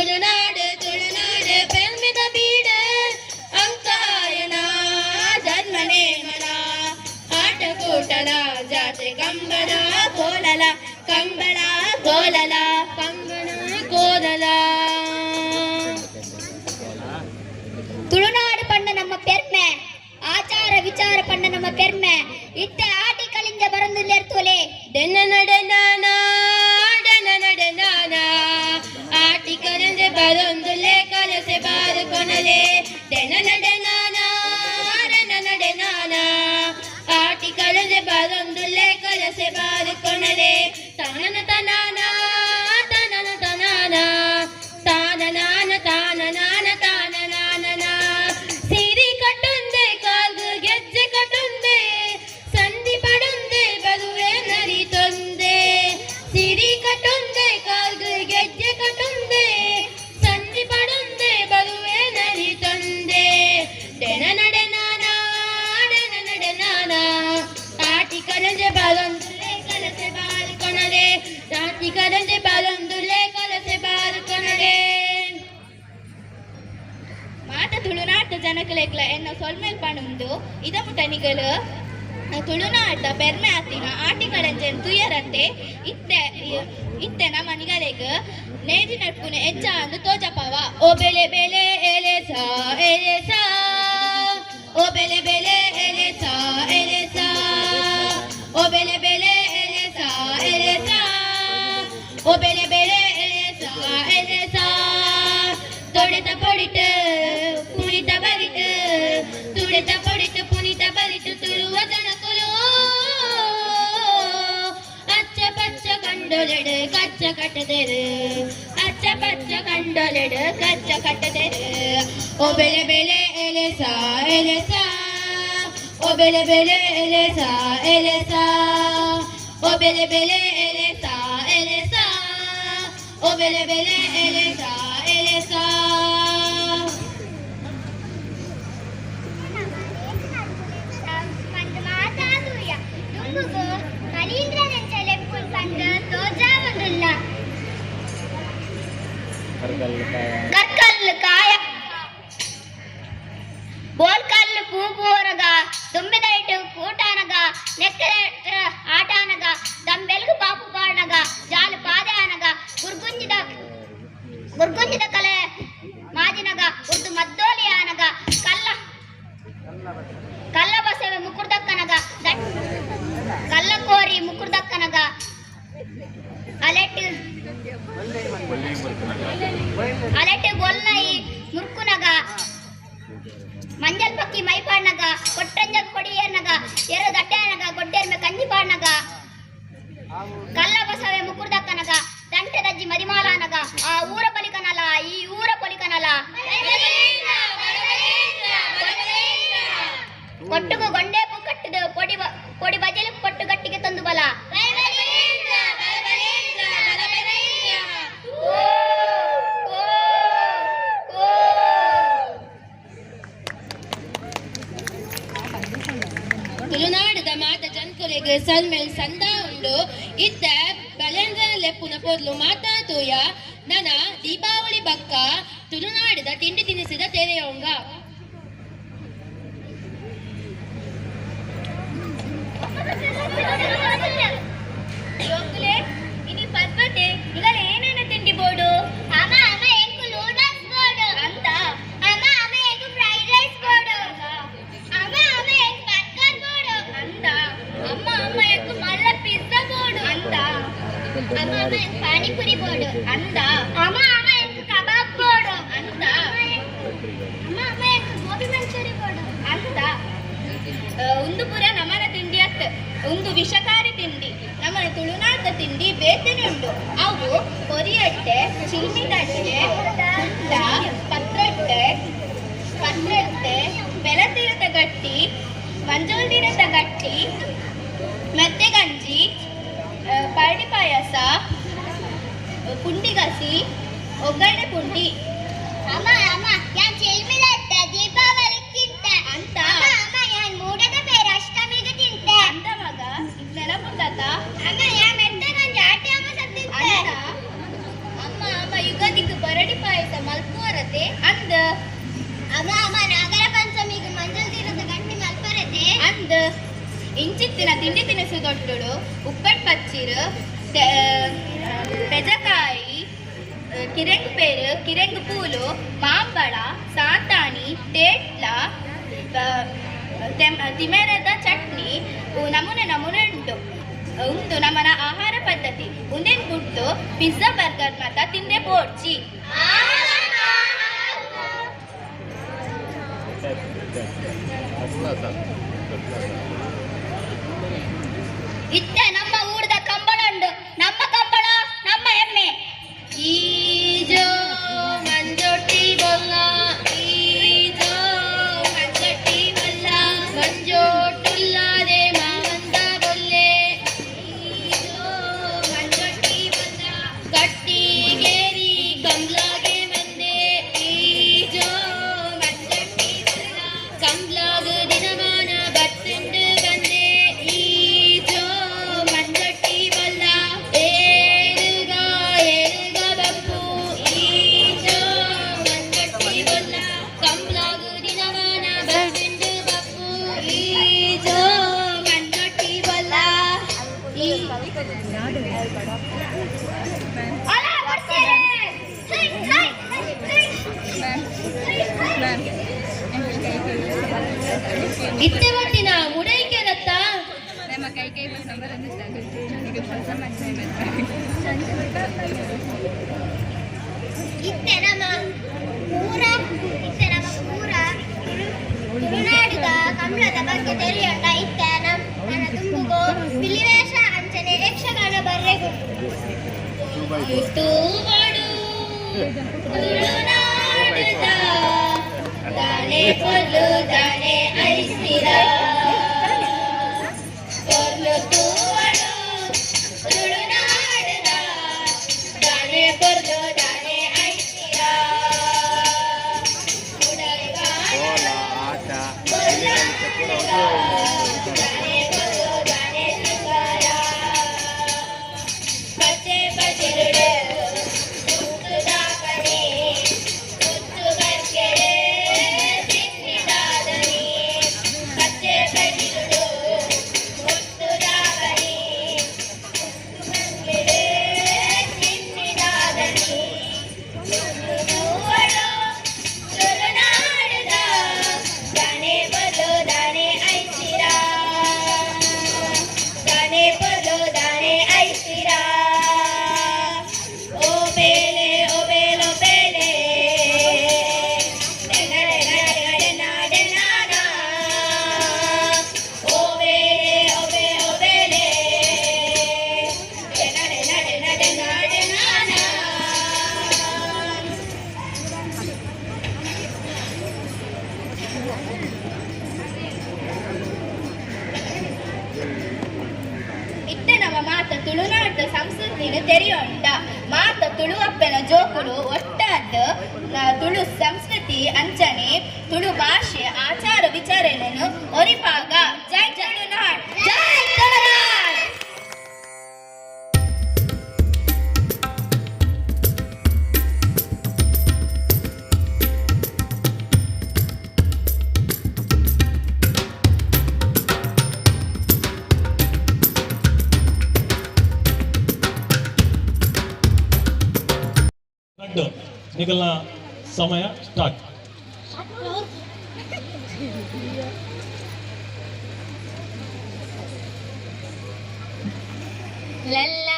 ತುಳುನಾಡು ತುಳುನಾಡು ಪೆಲ್ಮಿದ ಬೀಡ ಅಂಕಾಯನ ಧರ್ಮನೇಮನ ಆಟ ಕೂಟಲ ಜಾತ್ರೆ ಕಂಬಳ ಕೋಲಲ ಕಂಬಳ ಕೋಲಲ ಕಂಬಳ ಕೋಲಲ ತುಳುನಾಡು ಪಂಡ ನಮ್ಮ ಪೆರ್ಮೆ ಆಚಾರ ವಿಚಾರ ಪಂಡ ನಮ್ಮ ಪೆರ್ಮೆ ಇತ್ತೆ ಆಟಿ ಕಳಿಂದ ಬರಂದು ಲೇರ್ತೋಲೆ ದೆನ್ನನ ಎನ್ನ ಸೊಲ್ಮೇಲ್ ಪಣುಂದು ಇದ ಮುಟನಿಗಳು ತುಳುನಾಟ ಪೆರ್ಮೆ ಆತಿನ ಆಟಿಗಳಂಜನ್ ತುಯರಂತೆ ಇತ್ತೆ ಇತ್ತೆ ನಮ್ಮ ನಿಗಲೆಗ್, ನೇಜಿ ನಡ್ಪುನೆ ಎಚ್ಚ ಅಂದು ತೋಜಪವ ಓ ಬೆಲೆ ಬೆಲೆ, ಎಲೆ ಸಾ ಎಲೆ ಸಾ. ಓ ಬೆಲೆ ಬೆಲೆ, ಎಲೆ ಸಾ, ಎಲೆ ಎಲೆ ಸಾ, ಎಲೆ Obelebele elesa, elesa. Obelebele elesa, elesa. Obelebele elesa, elesa. Obelebele elesa, elesa. Harga. ಬಲೇಂದ್ರ ಪೋದ್ಲು ಮಾತಾತೂಯ ನನ ದೀಪಾವಳಿ ಬಕ್ಕ ತುಳುನಾಡಿದ ತಿಂಡಿ ತಿನಿಸಿದ ತೆರೆಯೋಂಗ. ಎಂಕು ಗೋಬಿ ಮಂಚೂರಿ ಬೋಡು ಅಂತ ಆ, ಒಂದು ಪುರ ನಮನ ತಿಂಡಿ ಅತ್ತ ಉಂದು ವಿಷಕಾರಿ ತಿಂಡಿ. ನಮನ ತುಳುನಾಡ ತಿಂಡಿ ಬೇತನೆ ಉಂಡು. ಅವು ಕೊರಿಯಟ್ಟೆ ಹುಟ್ಟ ಪತ್ರೊಟ್ಟೆ ಪತ್ರೊಟ್ಟೆ ಬೆಲತೀರದ ಗಟ್ಟಿ ಮಂಜೂರಿರದ ಗಟ್ಟಿ ಬಳಸಿ ಒಗ್ಗರಣೆ ಪುಂಡಿ. ಅಮ್ಮ ಅಮ್ಮ ಯಾಕೆ ಚಿಲ್ಮಿದ ದೀಪಾವಳಿಗಿಂತ ಅಂತ. ಅಮ್ಮ ಯಾನ್ ಮೂಡದ ಬೇರೆ ಅಷ್ಟಮಿಗೆ ತಿಂತೆ. ಅಂತ ಮಗ ಇದೆಲ್ಲ ಮುಂದಾತ ಅಮ್ಮ ಯಾ ಮೆಂತಗೊಂದು ಜಾಟಿ ಅಮ್ಮ ಅಮ್ಮ ಅಮ್ಮ ಯುಗಾದಿಗೆ ಬರಡಿ ಪಾಯಸ ಮಲ್ಪುವರತೆ. ಅಂದ. ಅಮ್ಮ ಅಮ್ಮ ನಾಗರ ಪಂಚಮಿಗೆ ಮಂಜಲ್ ತೀರದ ಗಂಟೆ ಮಲ್ಪರತೆ ಅಂದ. ಇಂಚಿತ್ತಿನ ತಿಂಡಿ ತಿನಿಸು ದೊಡ್ಡಳು ಉಪ್ಪಟ್ಟು ಪಚ್ಚಿರು ಪೆಜಕಾಯಿ కిరెంగు పేరు కిరెంగు పూలు మాంబళ సాతాని తేట్ల ತಿಮೆರದ ಚಟ್ನಿ ನಮೂನೆ ನಮೂನೆ ಉಂಟು ಉಂಟು ನಮ್ಮನ ಆಹಾರ ಪದ್ಧತಿ ಮುಂದಿನ ಗುಟ್ಟು ಪಿಜ್ಜಾ ಬರ್ಗರ್ ಮಾತ್ರ ತಿಂದೆ ಪೋಡ್ಚಿ ಇತ್ತೆ ನಮ್ಮ ಇತ್ತೆವಟ್ಟಿನ ಉಡೈಕೆರತ್ತ? ನಮ್ಮ ಕೈ ಕೈ ಇತ್ತೆ ನಮ್ಮ ಪೂರ ಇತ್ತೆ ನಮ್ಮ ಪೂರ ತುಳುನಾಡಿದ ಕಮಲದ ಬಗ್ಗೆ ತಿಳಿಯೋಣ ಇತ್ತೆ ನಮ್ಮ ನನ್ನ ತುಂಬುಗೋ ಅಂಚನೆ ಯಕ್ಷಗಾನ ಬರ್ರೆಗು. ತುಳುನಾಡಿದ దానే పొల్లు దానే ఐశ్వర్య ತುಳುನಾಡ್ದ ಸಂಸ್ಕೃತಿನ ತೆರೆಯೋಂಡ ಮಾತ ತುಳುವಪ್ಪನ ಜೋಕುಡು ಒಟ್ಟಾದ ತುಳು ಸಂಸ್ಕೃತಿ ಅಂಚನೆ, ತುಳು ಭಾಷೆ ಆಚಾರ ವಿಚಾರಗಳನ್ನು ಒರಿಪಾಗ ಜೈ ಜನ निकलना समय स्टार्ट लल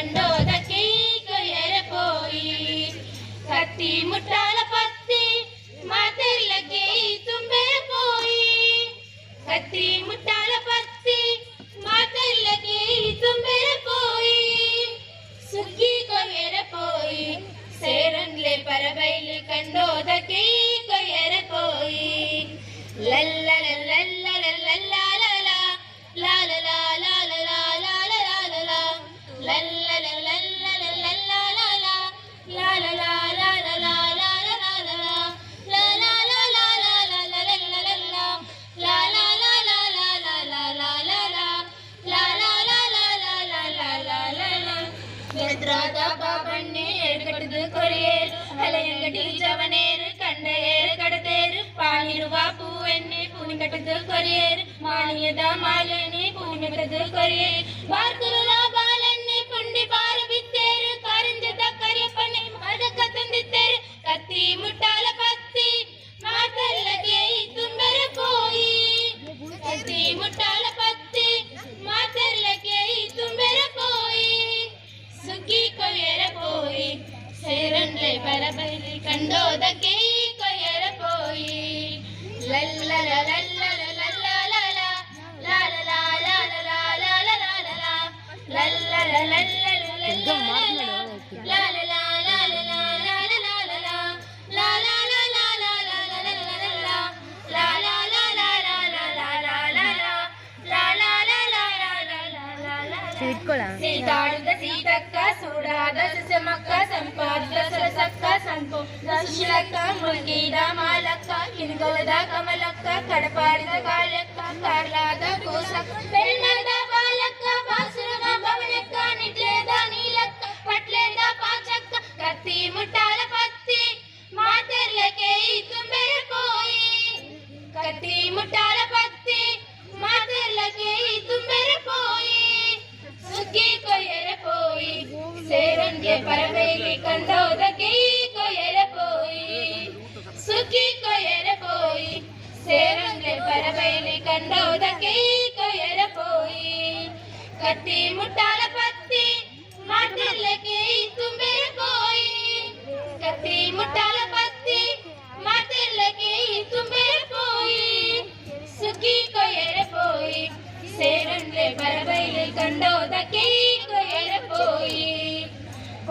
കണ്ടോതക്കേ കൊയരപ്പോയി കത്തി മുട്ടാല പത്തി മാതരിലക്കേ തുമ്പേ പോയി കത്തി മുട്ടാല പത്തി മാതരിലക്കേ തുമ്പേ പോയി സുഖി കൊയരപ്പോയി സേരൻലെ പരബൈല് കണ്ടോതക്കേ కరియర్ మాన్యద మాలని పుణ్యమృదు కరియర్ భారతుల బాలన్ని పుండి పారు బిత్తేరు కరింజద కరియపని మార్గక ತಂದಿತ್ತೇರು కత్తి ముట్టాల పత్తి మాతల్లగే తుంబెర పోయి కత్తి ముట్టాల పత్తి మాతల్లగే తుంబెర పోయి సుఖీ కొయ్యర పోయి ಸೇರನ್ಲೆ ಬರಬೈಲಿ ಕಂಡೋದಕ್ಕೆ ಕೊಯ್ಯರ ಪೋಯಿ ಲಲ್ಲ ಲಲ್ಲ ಸರಸಕ್ಕ ಸಂಪು ದಶಲಕ್ಕ ಮುಲ್ಗಿದ ಮಾಲಕ್ಕ ಕಿನ್ಗಲದ ಕಮಲಕ್ಕ ಕಡಪಾಡಿದ ಕಾಳಕ್ಕ ಕಾರ್ಲಾದ ಕೂಸಕ್ಕ ಬೆಣ್ಣದ ಬಾಲಕ್ಕ ಬಾಸುರದ ಬವಳಕ್ಕ ನಿಟ್ಲೇದ ನೀಲಕ್ಕ ಪಟ್ಲೇದ ಪಾಚಕ್ಕ ಕತ್ತಿ ಮುಟ್ಟಾಲ ಪತ್ತಿ ಮಾತೆರ್ಲಕ್ಕೆ ತುಂಬೆರ ಪೋಯಿ ಕತ್ತಿ ಮುಟ್ಟಾಲ ಪತ್ತಿ ಮಾತೆರ್ಲಕ್ಕೆ ತುಂಬೆರ ಪೋಯಿ ಸುಗ್ಗಿ ಕೊಯ್ಯರ ಪೋಯಿ ಸೇರನ್ಗೆ ಪರಬೇಲಿ ಕಂಡೋದಕ್ಕೆ കൊയലപ്പോയി കത്തി മുട്ടാല പത്തി മാട്ടിലേക്ക് തുമ്പേപ്പോയി കത്തി മുട്ടാല പത്തി മാട്ടിലേക്ക് തുമ്പേപ്പോയി സുഖി കൊയലപ്പോയി സേരുണ്ടെ പരബയിൽ കണ്ടോ തക്കി കൊയലപ്പോയി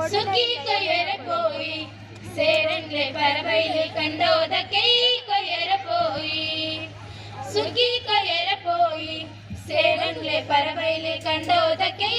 സുഖി കൊയലപ്പോയി ಸೇರನ್ಲೆ ಪರಬೈಲಿ ಕಂಡೋದಕ್ಕೆ ಕೊಯ್ಯರ ಪೋಯಿ ಸುಖಿ ಕೊಯ್ಯ సేవన్లే పరమైలే కండోదకై